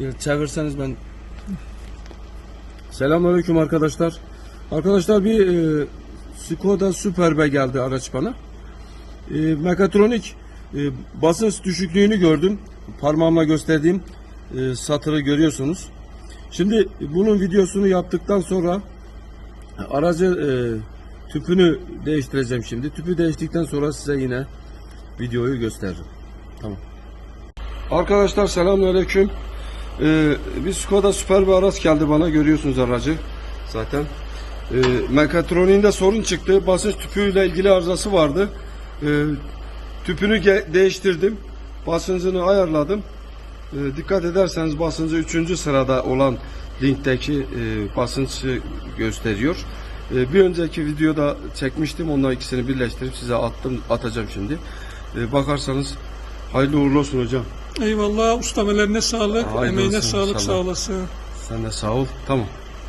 Bir çevirseniz ben. Selamünaleyküm arkadaşlar. Arkadaşlar bir e, Skoda Superb geldi araç bana. E, mekatronik e, basınç düşüklüğünü gördüm. Parmağımla gösterdiğim e, satırı görüyorsunuz. Şimdi bunun videosunu yaptıktan sonra aracı e, tüpünü değiştireceğim şimdi. Tüpü değiştikten sonra size yine videoyu gösteririm. Tamam. Arkadaşlar selamünaleyküm. Ee, bir Skoda süper bir araç geldi bana. Görüyorsunuz aracı zaten. Ee, mekatroniğinde sorun çıktı. Basınç tüpüyle ilgili arızası vardı. Ee, tüpünü değiştirdim. Basıncını ayarladım. Ee, dikkat ederseniz basıncı 3. sırada olan linkteki e, basıncı gösteriyor. Ee, bir önceki videoda çekmiştim. Ondan ikisini birleştirip size attım, atacağım şimdi. Ee, bakarsanız hayırlı uğurlu olsun hocam. Eyvallah ustam ellerine sağlık, Hayırlı emeğine olsun, sağlık sağ olasın. Sen de sağ ol. Tamam.